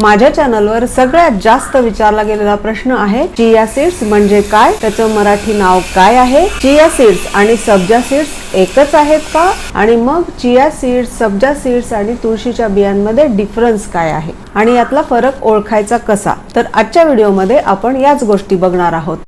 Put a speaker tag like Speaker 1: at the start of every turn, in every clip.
Speaker 1: माझ्या चॅनलवर सगळ्यात जास्त विचारला गेलेला प्रश्न आहे चिया सीड्स म्हणजे काय? त्याचं मराठी नाव काय आहे? चिया सीड्स आणि सब्जा सीड्स एकच आहेत का? आणि मग चिया सीड्स सब्जा सीड्स आणि तुळशीच्या बियांमध्ये डिफरन्स काय आहे? आणि यातला फरक ओळखायचा कसा? तर आजच्या व्हिडिओमध्ये आपण याच गोष्टी बघणार आहोत.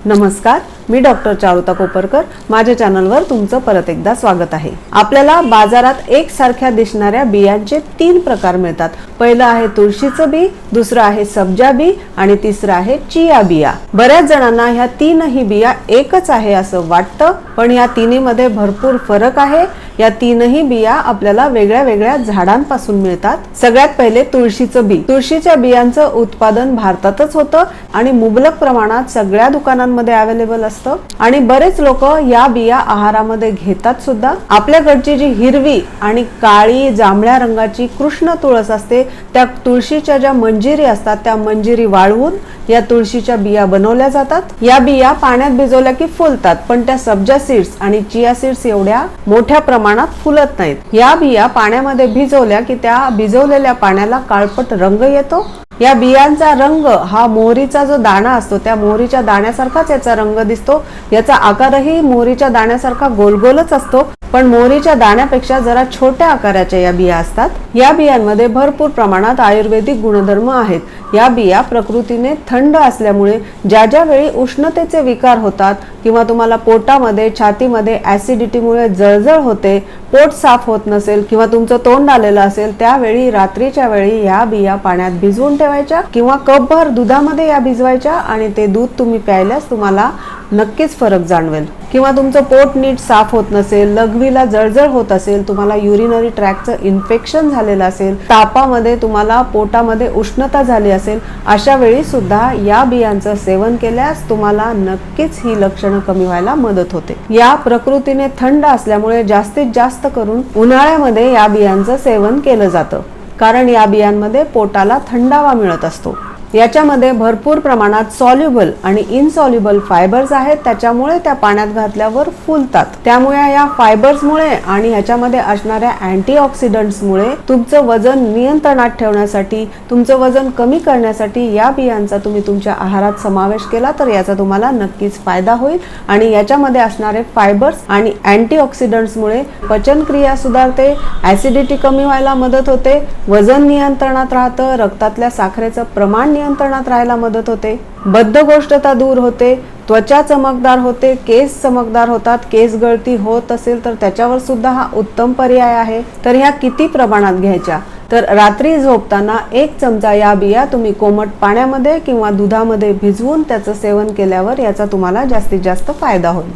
Speaker 1: नमस्कार. मी डॉक्टर चारुता कोपरकर. माझ्या चॅनलवर तुमचं परत एकदा स्वागत आहे. आपल्याला बाजारात एकसारख्या दिसणाऱ्या बियांचे तीन प्रकार मिळतात. पहिलं आहे तुळशीचं बी दुसरं आहे सब्जा बी आणि तिसरं आहे चिया बिया. बऱ्याच जणांना ह्या तीनही बिया एकच आहे असं वाटतं पण या तिन्हीमध्ये भरपूर फरक आहे. या तीनही बिया आपल्याला वेगळ्या वेगळ्या झाडांपासून मिळतात. सगळ्यात पहिले तुळशीचं बी. तुळशीच्या बियांचं उत्पादन भारतातच होतं आणि मुबलक प्रमाणात सगळ्या दुकानांमध्ये अवेलेबल असतं. आणि बरेच लोक या बिया आहारामध्ये घेतात सुद्धा. आपल्याकडची जी हिरवी आणि काळी जांभळ्या रंगाची कृष्ण तुळस असते त्या तुळशीच्या ज्या मंजिरी असतात त्या मंजिरी वाळवून या तुळशीच्या बिया बनवल्या जातात. या बिया पाण्यात भिजवल्या की फुलतात पण त्या सब्जा सीड्स आणि चिया सीड्स एवढ्या मोठ्या प्रमाणात फुलत नाहीत. या बिया पाण्यामध्ये भिजवल्या की त्या भिजवलेल्या पाण्याला काळपट रंग येतो या बियांचा रंग हा मोहरीचा जो दाणा असतो त्या मोहरीच्या दाण्यासारखाच याचा रंग दिसतो. याचा आकारही मोहरीच्या दाण्यासारखा गोलगोलच असतो. पण मोहरीच्या दाण्यापेक्षा जरा छोट्या आकाराच्या या बिया असतात. या बियांमध्ये भरपूर प्रमाणात आयुर्वेदिक गुणधर्म आहेत. या बिया प्रकृतीने थंड असल्यामुळे ज्या ज्या वेळी उष्णतेचे विकार होतात किंवा तुम्हाला पोटामध्ये छातीमध्ये ऍसिडिटीमुळे जळजळ होते पोट साफ होत नसेल किंवा तुमचं तोंड आलेलं असेल त्यावेळी रात्रीच्या वेळी या बिया पाण्यात भिजवून ठेवायच्या किंवा कपभर दुधामध्ये या भिजवायच्या आणि ते दूध तुम्ही प्यायल्यास तुम्हाला नक्कीच फरक जाणवेल. किंवा तुमचं पोट नीट साफ होत नसेल लघवीला जळजळ होत असेल तुम्हाला युरिनरी ट्रॅकचं इन्फेक्शन झालेलं असेल तापामध्ये तुम्हाला पोटामध्ये उष्णता झाली असेल अशा वेळी सुद्धा या बियांचं सेवन केल्यास तुम्हाला नक्कीच ही लक्षणं कमी व्हायला मदत होते. या प्रकृतीने थंड असल्यामुळे जास्तीत जास्त करून उन्हाळ्यामध्ये या बियांचं सेवन केलं जातं. कारण या बियांमध्ये पोटाला थंडावा मिळत असतो. याच्यामध्ये भरपूर प्रमाणात सॉल्युबल आणि इनसॉल्युबल फायबर्स आहेत. त्याच्यामुळे त्या पाण्यात घातल्यावर फुलतात. त्यामुळे या फायबर्समुळे आणि ह्याच्यामध्ये असणाऱ्या अँटीऑक्सिडंट्समुळे तुमचं वजन नियंत्रणात ठेवण्यासाठी तुमचं वजन कमी करण्यासाठी या बियांचा तुम्ही तुमच्या आहारात समावेश केला तर याचा तुम्हाला नक्कीच फायदा होईल. आणि याच्यामध्ये असणारे फायबर्स आणि अँटीऑक्सिडंट्समुळे पचनक्रिया सुधारते ऍसिडिटी कमी व्हायला मदत होते वजन नियंत्रणात राहतं रक्तातल्या साखरेचं प्रमाण नियंत्रणात राहायला मदत होते. बद्धगोष्ठता दूर होते. त्वचा चमकदार होते. केस चमकदार होतात. केस गळती होत असेल तर त्याच्यावर सुद्धा हा उत्तम पर्याय आहे. तर ह्या किती प्रमाणात घ्यायच्या? तर रात्री झोपताना एक चमचा या बिया तुम्ही कोमट पाण्यामध्ये किंवा दुधामध्ये भिजवून त्याचं सेवन केल्यावर याचा तुम्हाला जास्तीत जास्त फायदा होईल.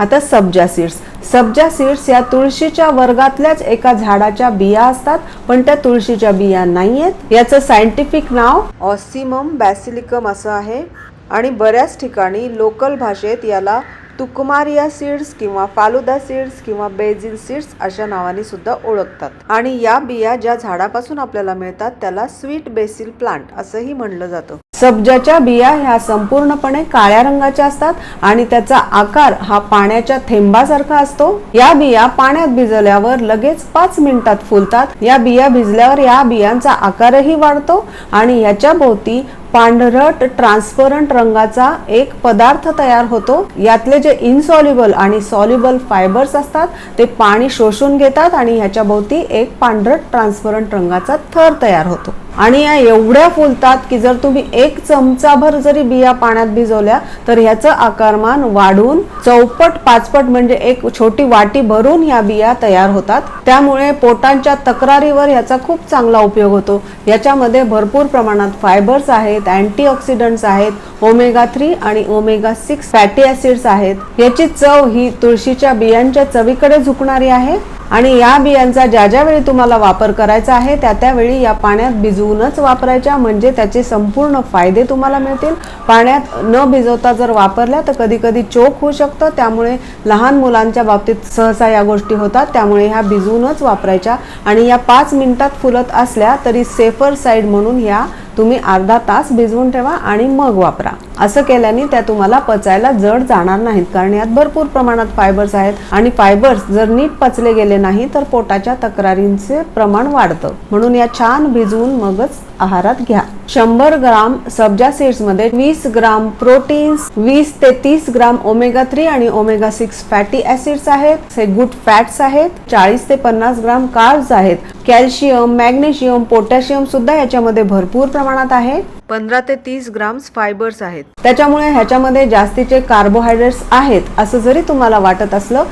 Speaker 1: आता सब्जा सीड्स. सब्जा सीड्स या तुळशीच्या वर्गातल्याच एका झाडाच्या बिया असतात पण त्या तुळशीच्या बिया नाही आहेत याचं सायंटिफिक नाव ऑसिमम बॅसिलिकम असं आहे. आणि बऱ्याच ठिकाणी लोकल भाषेत याला तुकुमारिया सीड्स किंवा फालुदा सीड्स किंवा बेजिल सीड्स अशा नावाने सुद्धा ओळखतात. आणि या बिया ज्या झाडापासून आपल्याला मिळतात त्याला स्वीट बेसिल प्लांट असंही म्हणलं जातं. सब्जाच्या बिया ह्या संपूर्णपणे काळ्या रंगाच्या असतात आणि त्याचा आकार हा पाण्याच्या थेंबासारखा असतो. या बिया पाण्यात भिजवल्यावर लगेच पाच मिनिटात फुलतात. या बिया भिजल्यावर या बियांचा आकारही वाढतो आणि याच्या भोवती पांढरट ट्रान्सपरंट रंगाचा एक पदार्थ तयार होतो. यातले जे इनसॉल्युबल आणि सॉल्युबल फायबर्स असतात ते पाणी शोषून घेतात आणि ह्याच्या भोवती एक पांढरट ट्रान्सपरंट रंगाचा थर तयार होतो. आणि या एवढ्या फुलतात की जर तुम्ही एक चमचाभर जरी बिया पाण्यात भिजवल्या तर ह्याचं आकारमान वाढून चौपट पाचपट म्हणजे एक छोटी वाटी भरून ह्या बिया तयार होतात. त्यामुळे पोटांच्या तक्रारीवर याचा खूप चांगला उपयोग होतो. याच्यामध्ये भरपूर प्रमाणात फायबर्स आहेत अँटीऑक्सिडंट्स आहेत ओमेगा थ्री आणि ओमेगा सिक्स फॅटी ऍसिड्स आहेत. याची चव ही तुळशीच्या बियांच्या चवीकडे झुकणारी आहे. आणि या बियांचा ज्या ज्या वेळी तुम्हाला वापर करायचा आहे त्या त्यावेळी या पाण्यात भिजवूनच वापरायच्या. म्हणजे त्याचे संपूर्ण फायदे तुम्हाला मिळतील. पाण्यात न भिजवता जर वापरल्या तर कधी कधी चोक होऊ शकतं. त्यामुळे लहान मुलांच्या बाबतीत सहसा या गोष्टी होतात. त्यामुळे ह्या भिजवूनच वापरायच्या. आणि या पाच मिनिटात फुलत असल्या तरी सेफर साईड म्हणून ह्या तुम्ही अर्धा तास भिजवून ठेवा आणि मग वापरा. असं केल्याने त्या तुम्हाला पचायला जड जाणार नाहीत कारण यात भरपूर प्रमाणात फायबर्स आहेत आणि फायबर्स जर नीट पचले गेले नाही तर पोटाच्या तक्रारींचे प्रमाण वाढतं. म्हणून या छान भिजवून मगच आहारात घ्या. शंभर ग्राम सब्जा सीड्समध्ये वीस ग्राम प्रोटीन्स वीस ते तीस ग्राम ओमेगा थ्री आणि ओमेगा सिक्स फॅटी ऍसिड्स आहेत. हे गुड फॅट्स आहेत. चाळीस ते पन्नास ग्राम कार्ब्स आहेत. कॅल्शियम मॅग्नेशियम पोटॅशियम सुद्धा याच्यामध्ये भरपूर प्रमाणात आहे. पंधरा ते तीस ग्राम्स फायबर्स आहेत. त्याच्यामुळे ह्याच्यामध्ये जास्तीचे कार्बोहायड्रेट्स आहेत असं जरी तुम्हाला वाटत असलं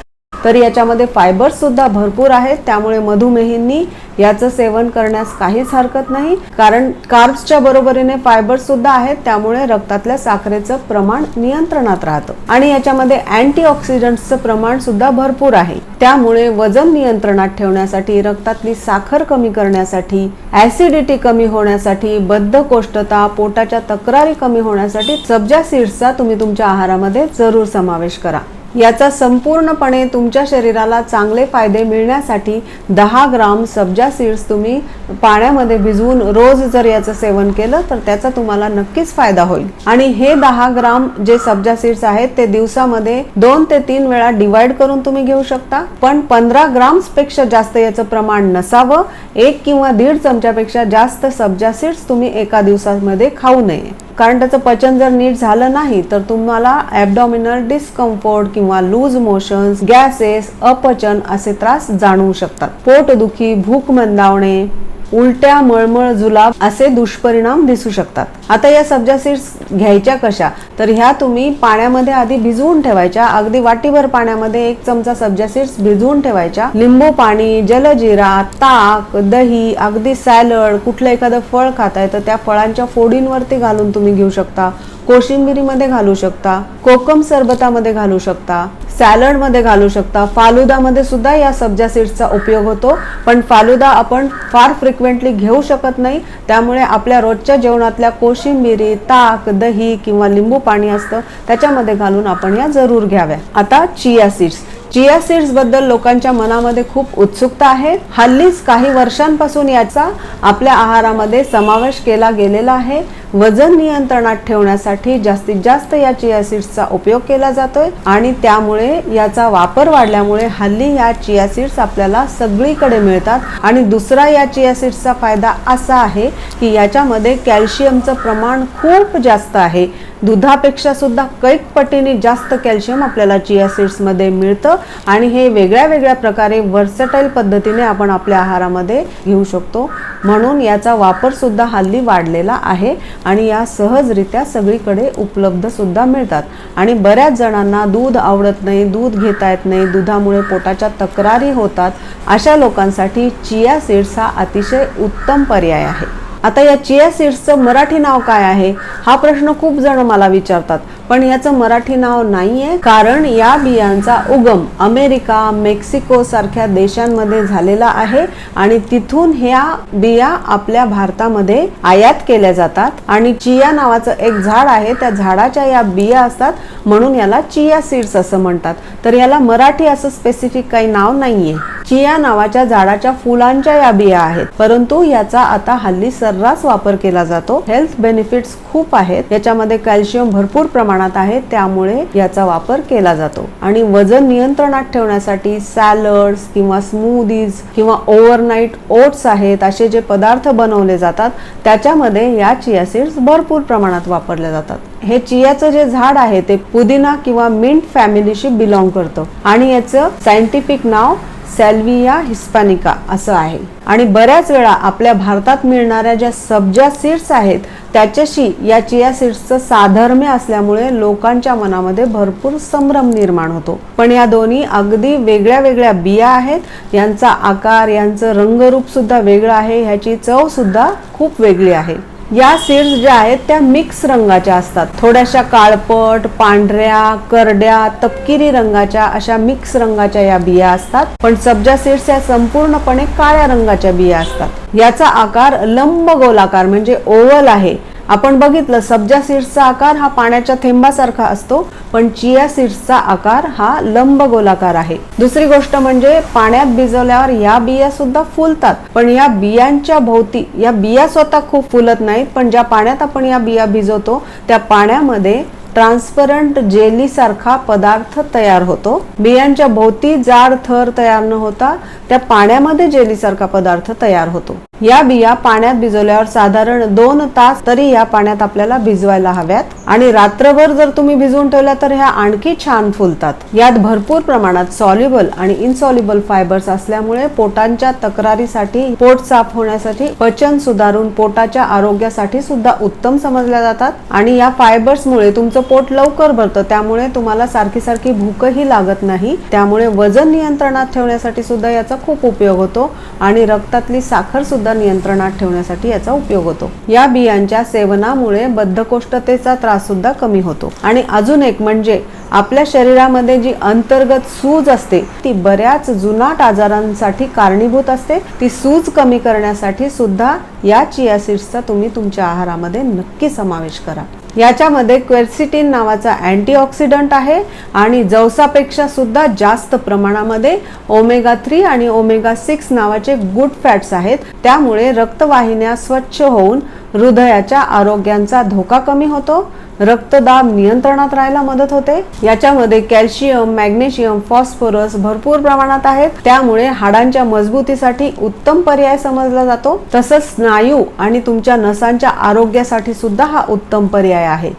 Speaker 1: तर याच्यामध्ये फायबर्स सुद्धा भरपूर आहेत. त्यामुळे मधुमेहींनी याचं सेवन करण्यास काहीच हरकत नाही. कारण कार्ब्सच्या बरोबरीने फायबर्स सुद्धा आहेत. त्यामुळे रक्तातल्या साखरेचं प्रमाण नियंत्रणात राहतं. आणि याच्यामध्ये अँटीऑक्सिडंट्सचं प्रमाण सुद्धा भरपूर आहे. त्यामुळे वजन नियंत्रणात ठेवण्यासाठी रक्तातली साखर कमी करण्यासाठी ऍसिडिटी कमी होण्यासाठी बद्धकोष्ठता पोटाच्या तक्रारी कमी होण्यासाठी सब्जा सीड्सचा तुम्ही तुमच्या आहारामध्ये जरूर समावेश करा. याचा संपूर्णपणे तुमच्या शरीराला चांगले फायदे मिळण्यासाठी दहा ग्राम सब्जा सीड्स तुम्ही पाण्यामध्ये भिजवून रोज जर याचं सेवन केलं तर त्याचा तुम्हाला नक्कीच फायदा होईल. आणि हे दहा ग्राम जे सब्जा सीड्स आहेत ते दिवसामध्ये दोन ते तीन वेळा डिवाइड करून तुम्ही घेऊ शकता. पण पंधरा ग्राम्सपेक्षा जास्त याचं प्रमाण नसावं. एक किंवा दीड चमच्यापेक्षा जास्त सब्जा सीड्स तुम्ही एका दिवसामध्ये खाऊ नये. कारण त्याचं पचन जर नीट झालं नाही तर तुम्हाला ॲबडॉमिनल डिस्कम्फर्ट किंवा किंवा लूज मोशन्स गॅसेस अपचन असे त्रास जाणवू शकतात. पोटदुखी भूक मंदावणे उलट्या मळमळ जुलाब असे दुष्परिणाम दिसू शकतात. आता या सब्जा सीड्स घ्यायच्या कशा? तर ह्या तुम्ही पाण्यामध्ये आधी भिजवून ठेवायच्या. अगदी वाटीभर पाण्यामध्ये एक चमचा सब्जा सीड्स भिजवून ठेवायच्या. लिंबू पाणी जलजिरा ताक दही अगदी सॅलड कुठलं एखादं फळ खाताय तर त्या फळांच्या फोडींवरती घालून तुम्ही घेऊ शकता. कोशिंबिरीमध्ये घालू शकता. कोकम सरबतामध्ये घालू शकता. सॅलडमध्ये घालू शकता. फालुदामध्ये सुद्धा या सब्जा सीड्सचा उपयोग होतो. पण फालुदा आपण फार फ्रिक्वेंटली घेऊ शकत नाही. त्यामुळे आपल्या रोजच्या जेवणातल्या कोशिंबिरी ताक दही किंवा लिंबू पाणी असतं त्याच्यामध्ये घालून आपण या जरूर घ्याव्या. आता चिया सीड्स. चिया सीड्सबद्दल लोकांच्या मनामध्ये खूप उत्सुकता आहे. हल्लीच काही वर्षांपासून याचा आपल्या आहारामध्ये समावेश केला गेलेला आहे. वजन नियंत्रणात ठेवण्यासाठी जास्तीत जास्त या चिया सीड्सचा उपयोग केला जातोय आणि त्यामुळे याचा वापर वाढल्यामुळे हल्ली या चिया सीड्स आपल्याला सगळीकडे मिळतात. आणि दुसरा या चिया सीड्सचा फायदा असा आहे की याच्यामध्ये कॅल्शियमचं प्रमाण खूप जास्त आहे. दुधापेक्षा सुद्धा कैक पटीने जास्त कॅल्शियम आपल्याला चिया सीड्समध्ये मिळतं आणि हे वेगळ्या वेगळ्या प्रकारे वर्सटाईल पद्धतीने आपण आपल्या आहारामध्ये घेऊ शकतो. म्हणून याचा वापर सुद्धा हल्ली वाढलेला आहे. आणि या सहजरित्या सगळीकडे उपलब्ध सुद्धा मिळतात. आणि बऱ्याच जणांना दूध आवडत नाही दूध घेता येत नाही दुधामुळे पोटाच्या तक्रारी होतात. अशा लोकांसाठी चिया सीड्स हा अतिशय उत्तम पर्याय आहे. आता या चिया सीड्सचं मराठी नाव काय आहे? हा प्रश्न खूप जण मला विचारतात. पण याचं मराठी नाव नाहीये कारण या बियांचा उगम अमेरिका मेक्सिको सारख्या देशांमध्ये झालेला आहे आणि तिथून ह्या बिया आपल्या भारतामध्ये आयात केल्या जातात. आणि चिया नावाचं एक झाड आहे त्या झाडाच्या या बिया असतात म्हणून याला चिया सीड्स असं म्हणतात. तर याला मराठी असं स्पेसिफिक काही नाव नाहीये. चिया नावाच्या झाडाच्या फुलांच्या या बिया आहेत. परंतु याचा आता हल्ली सर्रास वापर केला जातो. हेल्थ बेनिफिट्स खूप आहेत. याच्यामध्ये कॅल्शियम भरपूर प्रमाणात आहे त्यामुळे याचा वापर केला जातो. आणि वजन नियंत्रणात ठेवण्यासाठी सॅलड्स किंवा स्मूदीज किंवा ओव्हरनाईट ओट्स आहेत असे जे पदार्थ बनवले जातात त्याच्यामध्ये या चिया सीड्स भरपूर प्रमाणात वापरल्या जातात. हे चियाचं जे झाड आहे ते पुदिना किंवा मिंट फॅमिलीशी बिलॉंग करतं. आणि याचं सायंटिफिक नाव सॅल्विया हिस्पॅनिका असं आहे. आणि बऱ्याच वेळा आपल्या भारतात मिळणाऱ्या ज्या सब्जा सीड्स आहेत त्याच्याशी या चिया सीड्सचं साधर्म्य असल्यामुळे लोकांच्या मनामध्ये भरपूर संभ्रम निर्माण होतो. पण या दोन्ही अगदी वेगळ्या वेगळ्या बिया आहेत. यांचा आकार यांचं रंगरूप सुद्धा वेगळं आहे. ह्याची चव सुद्धा खूप वेगळी आहे. या सीड्स ज्या आहेत त्या मिक्स रंगाच्या असतात. थोड्याशा काळपट पांढऱ्या करड्या तपकिरी रंगाच्या अशा मिक्स रंगाच्या या बिया असतात. पण सब्जा सीड्स या संपूर्णपणे काळ्या रंगाच्या बिया असतात. याचा आकार लंब गोलाकार म्हणजे ओवल आहे. आपण बघितलं सब्जा सीड्सचा आकार हा पाण्याच्या थेंबासारखा असतो पण चिया सीड्सचा आकार हा लंब गोलाकार आहे. दुसरी गोष्ट म्हणजे पाण्यात भिजवल्यावर या बिया सुद्धा फुलतात पण या बियांच्या भोवती या बिया स्वतः खूप फुलत नाहीत पण ज्या पाण्यात आपण या बिया भिजवतो त्या पाण्यामध्ये ट्रान्सपरंट जेली सारखा पदार्थ तयार होतो. बियांच्या भोवती जाड थर तयार न होता त्या पाण्यामध्ये जेली सारखा पदार्थ तयार होतो. या बिया पाण्यात भिजवल्यावर साधारण दोन तास तरी या पाण्यात आपल्याला भिजवायला हव्यात आणि रात्रभर जर तुम्ही भिजवून ठेवल्या तर ह्या आणखी छान फुलतात. यात भरपूर प्रमाणात सॉल्युबल आणि इनसॉल्युबल फायबर्स असल्यामुळे पोटांच्या तक्रारीसाठी पोट साफ होण्यासाठी पचन सुधारून पोटाच्या आरोग्यासाठी सुद्धा उत्तम समजल्या जातात आणि या फायबर्समुळे तुमचं पोट लवकर भरतं. त्यामुळे तुम्हाला सारखी सारखी भूकही लागत नाही. त्यामुळे वजन नियंत्रणात ठेवण्यासाठी सुद्धा याचा खूप उपयोग होतो आणि रक्तातली साखर सुद्धा नियंत्रणात ठेवण्यासाठी याचा उपयोग होतो. या बियांच्या सेवनामुळे बद्धकोष्ठतेचा त्रास सुद्धा कमी होतो. आणि अजून एक म्हणजे आपल्या शरीरामध्ये जी अंतर्गत सूज असते ती बऱ्याच जुनाट आजारांसाठी कारणीभूत असते. ती सूज कमी करण्यासाठी सुद्धा या चिया सीड्सचा तुम्ही तुमच्या आहारामध्ये नक्की समावेश करा. याच्यामध्ये क्वेर्सिटीन नावाचा अँटीऑक्सिडंट आहे आणि जवसापेक्षा सुद्धा जास्त प्रमाणामध्ये ओमेगा थ्री आणि ओमेगा सिक्स नावाचे गुड फॅट्स आहेत. त्यामुळे रक्तवाहिन्या स्वच्छ होऊन हृदयाच्या आरोग्यांचा धोका कमी होतो रक्तदाब नियंत्रणात राहायला मदत होते. याच्यामध्ये कॅल्शियम मॅग्नेशियम फॉस्फरस भरपूर प्रमाणात आहेत. त्यामुळे हाडांच्या मजबूतीसाठी उत्तम पर्याय समजला जातो. तसंच स्नायू आणि तुमच्या नसांच्या आरोग्यासाठी सुद्धा हा उत्तम पर्याय आहे.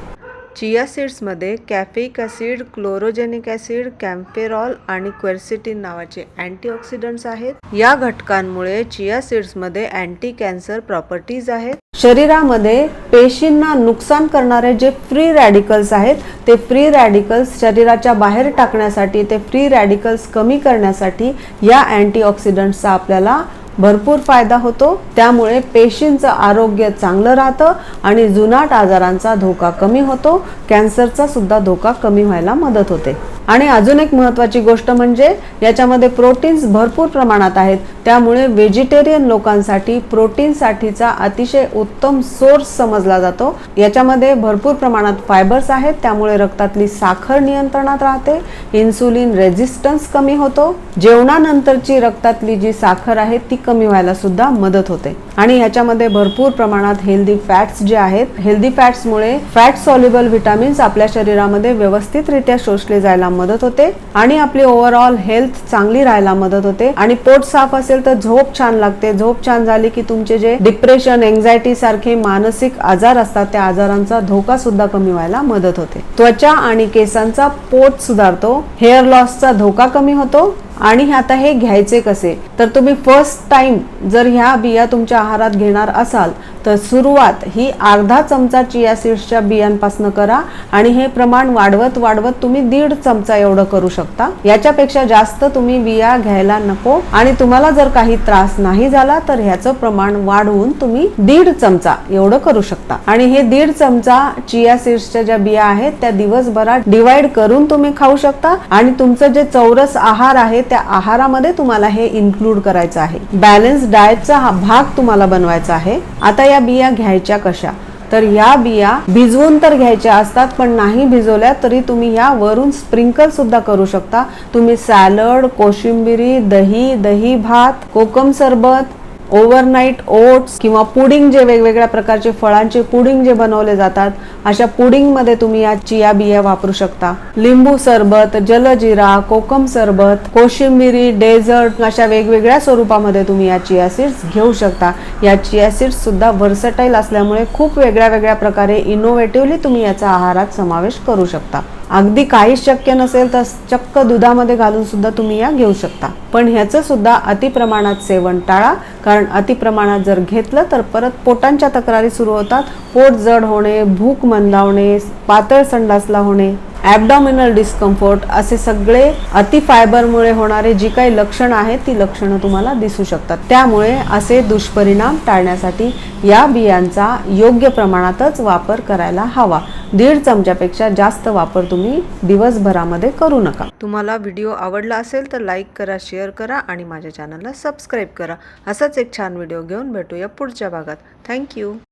Speaker 1: Chia सीड्समध्ये caffeic acid chlorogenic acid kaempferol आणि क्वेर्सिटीन नावाचे अँटीऑक्सिडंट्स आहेत. या घटकांमुळे चिया सीड्समध्ये अँटी कॅन्सर प्रॉपर्टीज आहेत. शरीरामध्ये पेशींना नुकसान करणारे जे फ्री रॅडिकल्स आहेत ते फ्री रॅडिकल्स शरीराच्या बाहेर टाकण्यासाठी ते फ्री रॅडिकल्स कमी करण्यासाठी या अँटीऑक्सिडंट्सचा आपल्याला भरपूर फायदा होतो. त्यामुळे पेशींचं आरोग्य चांगलं राहतं आणि जुनाट आजारांचा धोका कमी होतो. कॅन्सरचा सुद्धा धोका कमी व्हायला मदत होते. आणि अजून एक महत्त्वाची गोष्ट म्हणजे याच्यामध्ये प्रोटीन्स भरपूर प्रमाणात आहेत. त्यामुळे व्हेजिटेरियन लोकांसाठी प्रोटीनसाठीचा अतिशय उत्तम सोर्स समजला जातो. याच्यामध्ये भरपूर प्रमाणात फायबर्स आहेत त्यामुळे रक्तातली साखर नियंत्रणात राहते इन्सुलिन रेझिस्टन्स कमी होतो जेवणानंतरची रक्तातली जी साखर आहे ती कमी व्हायला सुद्धा मदत होते. आणि याच्यामध्ये भरपूर प्रमाणात हेल्दी फॅट्स जे आहेत हेल्दी फॅट्समुळे फॅट सॉल्युबल व्हिटॅमिन्स आपल्या शरीरामध्ये व्यवस्थितरित्या शोषले जायला मदत होते आणि आपली ओव्हरऑल हेल्थ चांगली राहायला मदत होते. आणि पोट साफ असेल तर झोप छान लागते. झोप छान झाली की तुमचे जे डिप्रेशन एन्झायटी सारखे मानसिक आजार असतात त्या आजारांचा धोका सुद्धा कमी व्हायला मदत होते. त्वचा आणि केसांचा पोट सुधारतो. हेअर लॉसचा धोका कमी होतो. आणि आता हे घ्यायचे कसे? तर तुम्ही फर्स्ट टाइम जर ह्या बिया तुमच्या आहारात घेणार असाल तर सुरुवात ही अर्धा चमचा चिया सीड्सच्या बियांपासून करा आणि हे प्रमाण वाढवत वाढवत तुम्ही दीड चमचा एवढं करू शकता. याच्यापेक्षा जास्त तुम्ही बिया घ्यायला नको आणि तुम्हाला जर काही त्रास नाही झाला तर ह्याचं प्रमाण वाढवून तुम्ही दीड चमचा एवढं करू शकता. आणि हे दीड चमचा चिया सीड्सच्या ज्या बिया आहेत त्या दिवसभरात डिवाइड करून तुम्ही खाऊ शकता आणि तुमचं जे चौरस आहार आहे त्या आहारामध्ये तुम्हाला हे इन्क्लूड करायचं आहे. बॅलन्स डाएटचा हा भाग तुम्हाला बनवायचा आहे. आता या बिया घ्यायच्या कशा? तर या बिया भिजवून तर घ्यायच्या असतात पण नाही भिजवल्या तरी तुम्ही या वरून स्प्रिंकल सुद्धा करू शकता. तुम्ही सॅलड कोशिंबिरी दही दही भात कोकम सरबत ओव्हरनाईट ओट्स किंवा पुडिंग जे वेगवेगळ्या प्रकारचे फळांचे पुडिंग जे बनवले जातात अशा पुडिंगमध्ये तुम्ही या चिया बिया वापरू शकता. लिंबू सरबत जलजिरा कोकम सरबत कोशिंबिरी डेझर्ट अशा वेगवेगळ्या स्वरूपामध्ये तुम्ही या चिया सीड्स घेऊ शकता. या चिया सीड्स सुद्धा व्हर्सटाईल असल्यामुळे खूप वेगळ्या वेगळ्या प्रकारे इनोव्हेटिव्हली तुम्ही याचा आहारात समावेश करू शकता. अगदी काहीच शक्य नसेल तर चक्क दुधामध्ये घालून सुद्धा तुम्ही या घेऊ शकता. पण ह्याचं सुद्धा अतिप्रमाणात सेवन टाळा कारण अतिप्रमाणात जर घेतलं तर परत पोटांच्या तक्रारी सुरू होतात. पोट जड होणे भूक मंदावणे पातळ संडासला होणे. ॲबडॉमिनल डिस्कम्फर्ट असे सगळे अति फायबरमुळे होणारे जी काही लक्षणं आहेत ती लक्षणं तुम्हाला दिसू शकतात. त्यामुळे असे दुष्परिणाम टाळण्यासाठी या बियांचा योग्य प्रमाणातच वापर करायला हवा. दीड चमच्यापेक्षा जास्त वापर तुम्ही दिवसभरामध्ये करू नका. तुम्हाला व्हिडिओ आवडला असेल तर लाईक करा शेअर करा आणि माझ्या चॅनलला सबस्क्राईब करा. असाच एक छान व्हिडिओ घेऊन भेटूया पुढच्या भागात. थँक्यू.